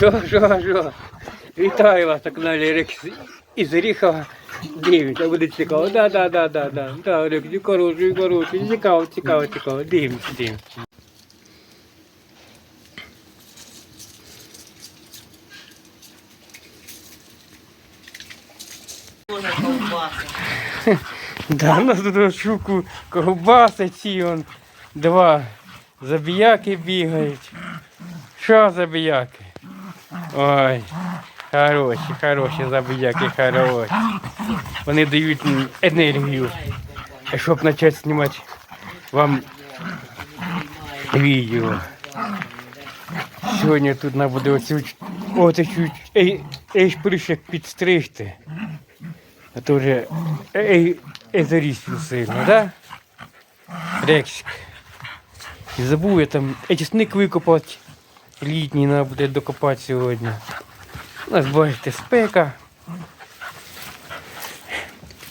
Що, що, що? Вітаю вас на каналі Рекс із Оріхова. Дивіться, буде цікаво. Да, да, да, да, да. Да, Рекс, хороший, хороший. Цікаво, цікаво, цікаво. Дивимося, дивимося. Да, у нас тут щуку ковбаси ці он. Два забіяки бігають. Що забіяки? Ой, хороші, хороші забіяки, хороші. Вони дають м, енергію, щоб почати знімати вам відео. Сьогодні тут нам буде оцю оцю ей, ей шпришек підстригти. А то вже ей, ей заріс сильно, да? Рексик. І забув я там етісник викопати. Літній треба буде докопати сьогодні. У нас, бачите, спека.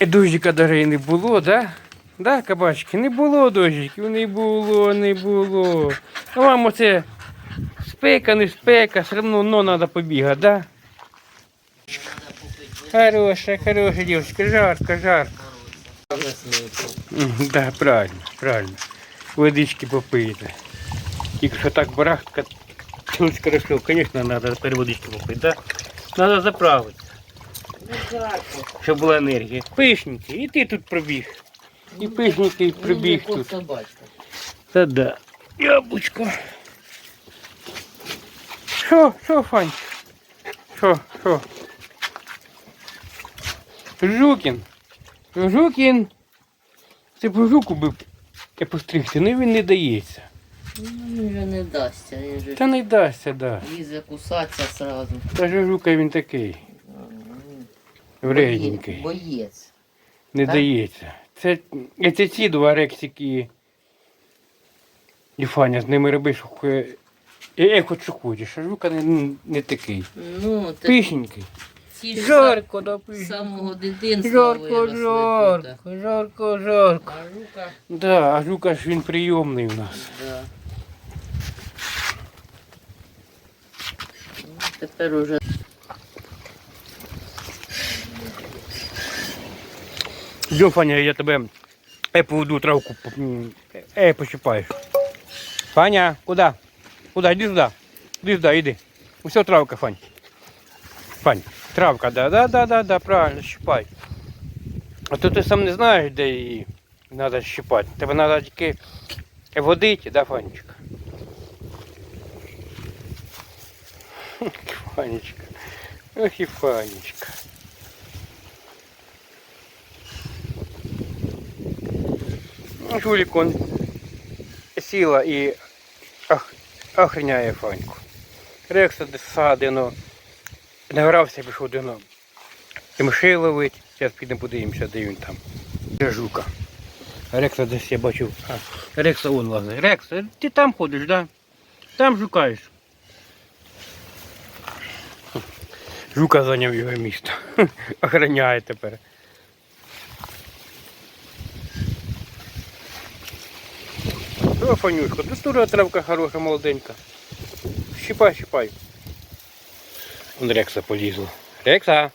І дощика навіть не було, да? Да, кабачки? Не було дощиків, не було, не було. А вам оце спека, не спека, все одно но треба побігати, да? Хорошая, хорошая девочка, жарко, жарко. Да, правильно, правильно. Водички попити. Тільки що так барахтка, чуть хорошо, конечно, надо тепер водички попити, да? Надо заправити, щоб була енергія. Пишники, і ти тут пробіг. І пишники пробіг Ну, тут. Та да. Яблучко. Що, що, Фань? Що, що? Жукін. Жукін. Це б жуку би постригти, ну він не дається. Ну, він же не дасться, він же Та не дасться, да. лізе кусатися сразу. Та ж жука він такий. Вредненький. Боєць. Не Так? дається. Це, е, це ці два рексики. І Фаня, з ними роби, що хо- е, е, хоч що хочеш, а жука не, не такий. Ну, ти Пишненький. ці ж Жарко, да, з самого дитинства Жарко, виросли тут. жарко, жарко, жарко. А жука, Да, а жука ж він прийомний у нас. да. Тепер уже Йдем, Фаня, я тебе поведу травку, е, пощипаєш. Фаня, куди? Куди? Іди сюди. Іди сюди, іди. Усе травка, Фань. Фань, травка, да, да, да, да, да, правильно, щипай. А то ти сам не знаєш, де її треба щипати. Тебе треба тільки водити, да, Фанечка? Фанечка. Ох і Фанечка. Жулик он сіла і ох, охраняє Фаньку. Рекса садино, награвся, пішов до нього. І мишей ловить. Зараз підемо подивимося, де він там. Де жука. Рекса десь я бачив. А, Рекса он лазить. Рекса, ти там ходиш, да? Там шукаєш. Жука зайняв його місто. Охороняє тепер. О, Фанюшка, тут тоже травка хорошая, молоденька. Щипай, щипай. Вон Рекса полізла. Рекса!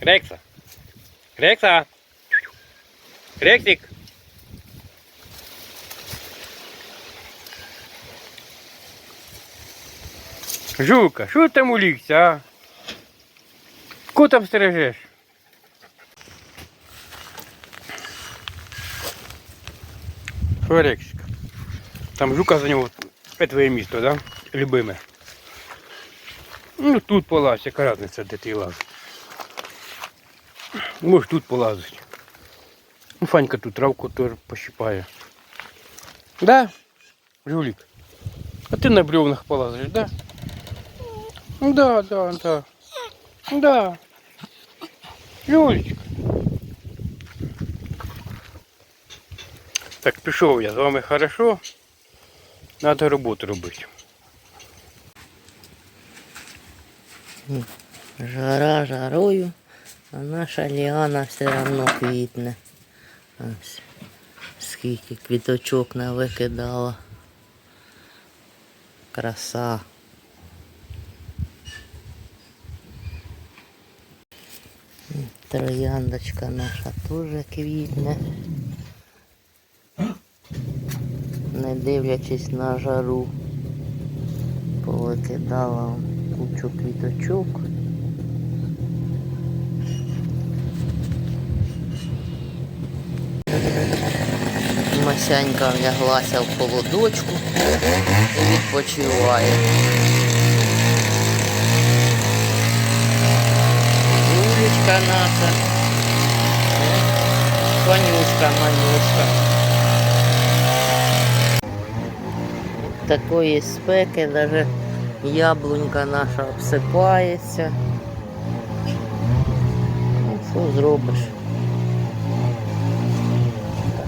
Рекса! Рекса! Рексик! Жука, що там улігся, а? Кого там стережеш? Що, Рексик? Там жука за нього це твоє місто, да? Любиме. Ну тут полазь, яка різниця, де ти лазиш. Може тут полазить. Ну, Фанька тут травку теж пощипає. Да? Жулик? А ти на бревнах полазиш, да? Да, да, да. Да. Жулечка. Так, пішов я з вами хорошо. Надо роботу робити. жара жарою, а наша ліана все одно квітне. Ось. Скільки квіточок навикидала. Краса. Трояндочка наша теж квітне. Не дивлячись на жару, повикидала кучу квіточок. Масянька вляглася в холодочку і відпочиває. Юлечка наша. Ванюшка, Манюшка. Такої спеки навіть яблунька наша обсипається. Ну, що зробиш?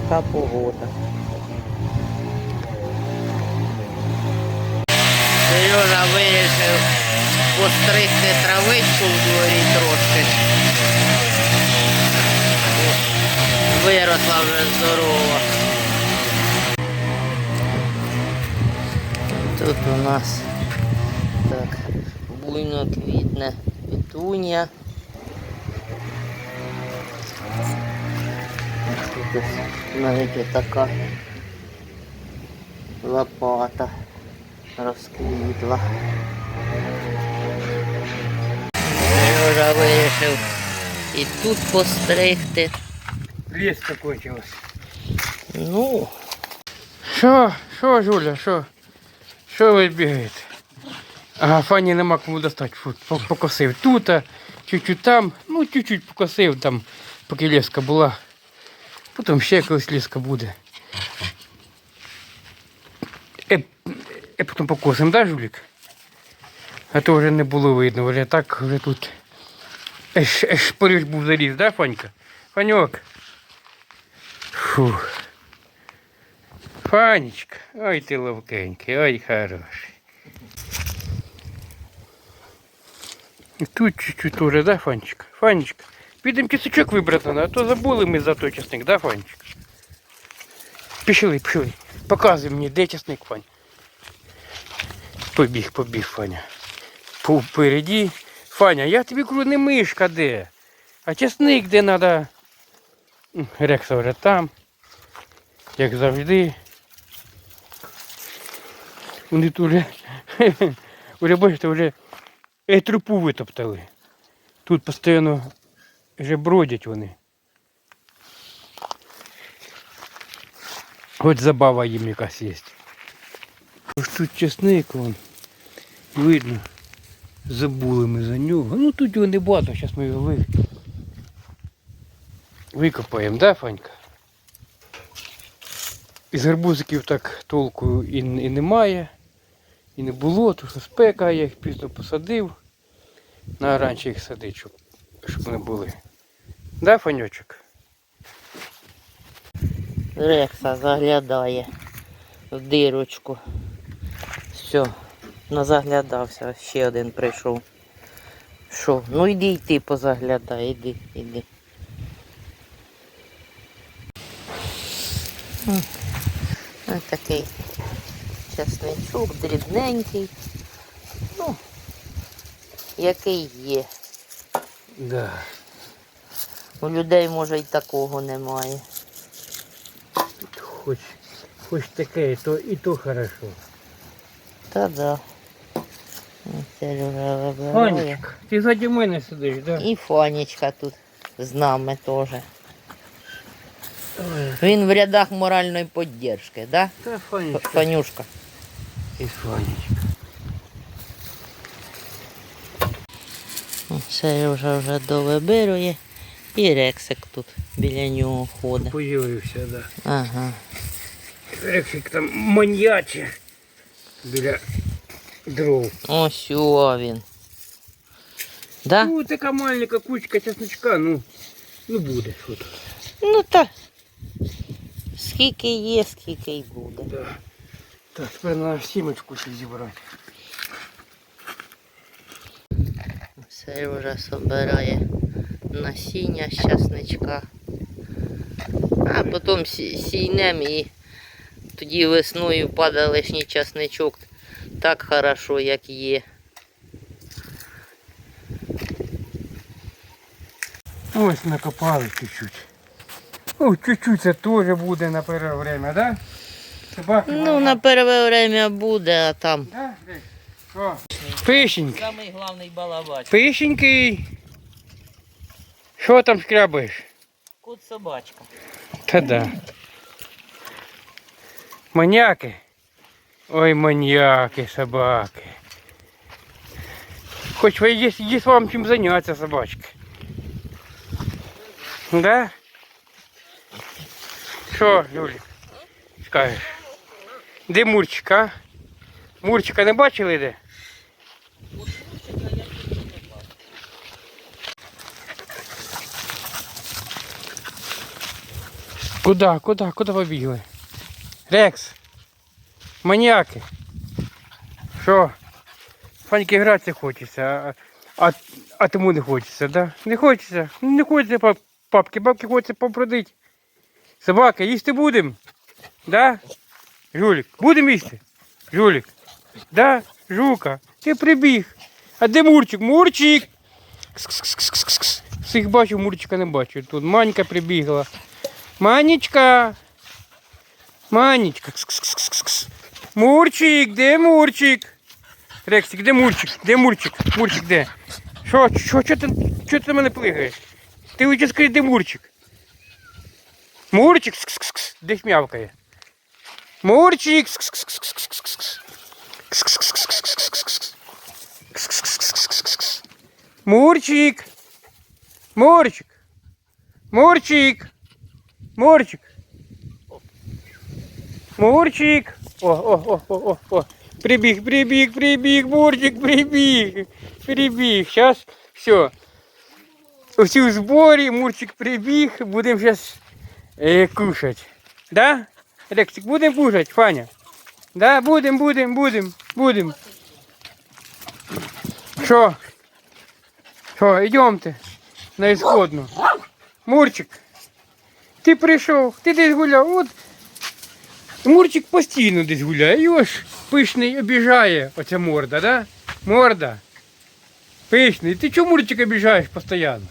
Така погода. Сережа вирішив постригти травичку в дворі трошки. Виросла вже здорова. Тут у нас так буйно квітне петунія. Тут навіть така лопата розквітла. Сережа вирішив і тут постригти. Ліс закончилось. Ну, Що? Що, Жуля, що? Що ви бігаєте? Ага, Фані нема кому достати. Фу, по- покосив тут, а чуть-чуть там, ну чуть-чуть покосив там, поки ліска була. Потім ще колись ліска буде. Е, е, потім покосимо, да, Жулік? А то вже не було видно, вже так вже тут. Еш, еш, поріж був заліз, да, Фанька? Фаньок. Фух. Фанечка, ой ти ловкенький, ой хороший. Тут чуть-чуть уже, да, Фанечка? Фанечка, підемо кисочок вибрати, а то забули ми за той часник, да, Фанечка? Пішли, пішли. Показуй мені, де часник, Фань. Побіг, побіг, Фаня. Попереді. Фаня, я тобі кажу, не мишка де, а часник де треба. Рекса вже там, як завжди. Вони тут вже, вже бачите, вже е, трупу витоптали. Тут постійно вже бродять вони. Хоч забава їм якась є. Ось тут чесник вон. Видно. Забули ми за нього. Ну тут його не багато, зараз ми його ви... викопаємо, да, Фанька? Із гарбузиків так толку і, і немає, і не було, тому що спека, я їх пізно посадив. На раніше їх садити, щоб, не були. Да, Фаньочок? Рекса заглядає в дирочку. Все, назаглядався, ще один прийшов. Що? Ну йди й ти позаглядай, іди, іди. Ось такий часничок, дрібненький. Ну, який є. Да. У людей може й такого немає. Хоч, хоч таке, і то, і то хорошо. Та да. Фанечка, ти заді мене сидиш, да? І Фанечка тут з нами теж. Він в рядах моральної підтримки, да? Та Ф- Фанечка. Фанюшка. І Фанечка. Сережа вже довибирує. І Рексик тут біля нього ходить. Появився, да. Ага. Рексик там маньяче біля дров. Ось о він. Да? Ну, така маленька кучка чесночка, ну, ну буде. Що тут. Ну та. Скільки є, скільки й буде. Да. Так, тепер на сімочку ще зібрати. Сережа собирає насіння з часничка. А потім сійнем і тоді весною впаде лишній часничок так хорошо, як є. Ось накопали чуть-чуть. О, чуть-чуть це теж буде на перше время, да? Собаки. Ну, на перше время буде, а там. Да? Десь. О, Пишенький. Самий головний балабач. Пишенький. Що там шкрябаєш? Кот собачка. Та да. Маніяки. Ой, маньяки, собаки. Хоч ви є, є вам чим зайнятися, собачки. Да? Що, Юлік, скажеш? Де Мурчик, а? Мурчика не бачили де? Куда, куда, куда побігли? Рекс. Маніяки. Що? Фаньки гратися хочеться, а, а, а тому не хочеться, да? Не хочеться. Не хочеться папки, бабки хочеться попродити. Собаки, їсти будемо? Да? Жулік, будемо їсти? Жулік. Да? Жука, ти прибіг. А де Мурчик? Мурчик! Кс-кс-кс-кс-кс. Всіх бачу, Мурчика не бачу. Тут Манька прибігла. Манечка. Манечка. Мурчик, де Мурчик? Рексик, де Мурчик? Де Мурчик? Мурчик, де? Що, що, що ти, що ти на мене плигаєш? Ти лучше скажи, де Мурчик? Мурчик, десь м'явкає. Мурчик. Мурчик. Мурчик. Мурчик. Мурчик. Мурчик. О, о, о, о, о, о. Прибіг, прибіг, прибіг, Мурчик, прибіг. Прибіг. Сейчас все. Усі в зборі, Мурчик прибіг, будемо зараз е, кушать. Да? Рексик, будемо кушать, Фаня? Да, будем, будем, будем, будем. Що? Що, йдемте на ісходну. Мурчик, ти прийшов, ти десь гуляв. От Мурчик постійно десь гуляє. Його ж пишний обіжає оця морда, да? Морда. Пишний. Ти чого Мурчик обіжаєш постійно?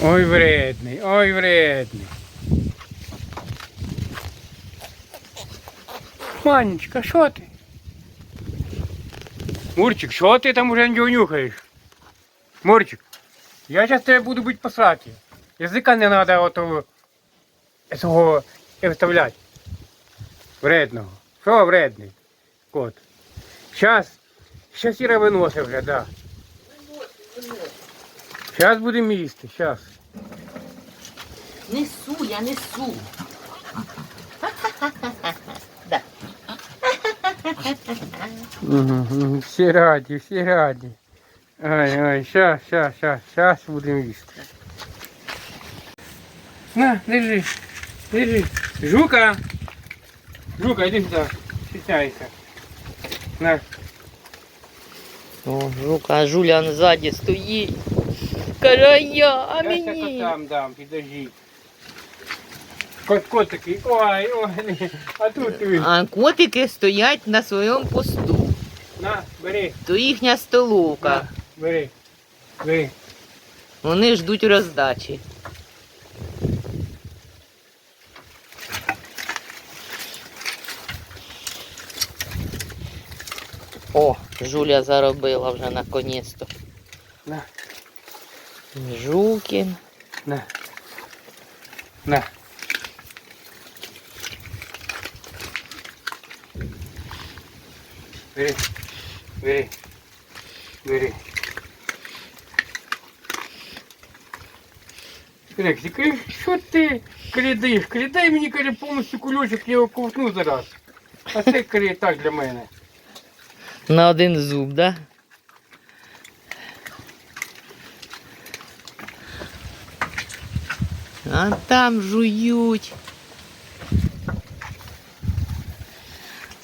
Ой, вредний, ой, вредний. Манечка, що ти? Мурчик, що ти там уже нюхаєш? Мурчик, я зараз тебе буду бити по сраці. Язика не треба отого цього вставляти. Вредного. Що вредний? Кот. Щас. Щас Іра виносить вже, да. Щас будемо їсти, щас. Несу, я несу. Да. Угу, угу. Всі раді, всі раді. Ой, ой, щас, щас, щас, щас будемо їсти. На, держи, держи. Жука. Жука, іди сюди. Стісняйся. На. О, жука, а Жулян ззаді стоїть. Каже, а я, а Я ще мені. котам дам, підожди. Кот, кот такий, ой, ой, а тут ти. А котики стоять на своєму посту. На, бери, То їхня столовка. на, бери, бери. Вони ждуть роздачі. О, Жуля заробила вже наконець-то. На, Жукін. на, на. Бери, бери, бери. Рексик, каже, що ти кидаєш? Кидай мені, каже, повністю кульочок, я його ковтну зараз. А це каже, так для мене. На один зуб, да? А там жують.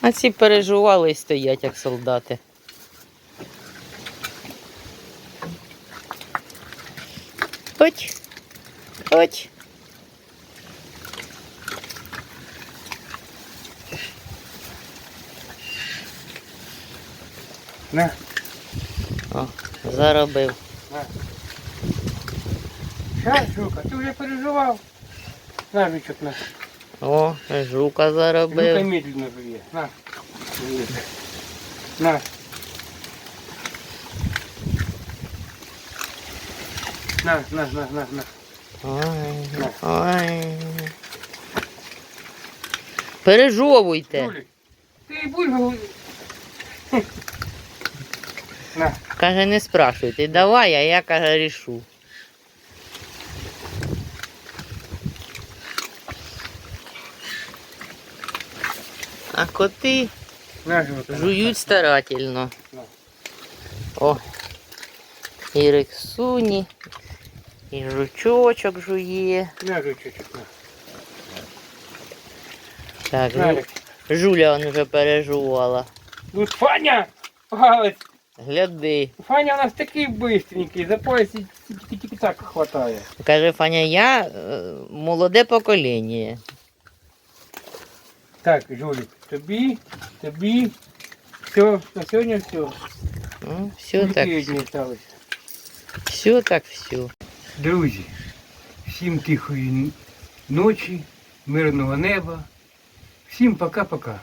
А ці переживали і стоять, як солдати. Ось, ось. На, О, заробив. на. Щас, Жука, ти вже переживав. На, Жучок, на. О, жука Жука заробив. медленно жує. На. На. На, на, на, на, на. Ой, ой. Пережовуйте. Жулик, ти будеш говорити? На. Каже, не спрашуйте. Давай, а я каже, рішу. А коти жують старательно. О, і рексуні, і жучочок жує. На, Жучочок, на. Так, жу... жуля он вже пережувала. Ну, Фаня! Палець! Гляди. Фаня у нас такий бистренький, за пояс тільки- тільки так хватає. Каже Фаня, я е, молоде покоління. Так, Жулик, тобі, тобі, все, на сьогодні все. Ну, все так, сталося. все так, все. Друзі, всім тихої ночі, мирного неба. Всім пока-пока.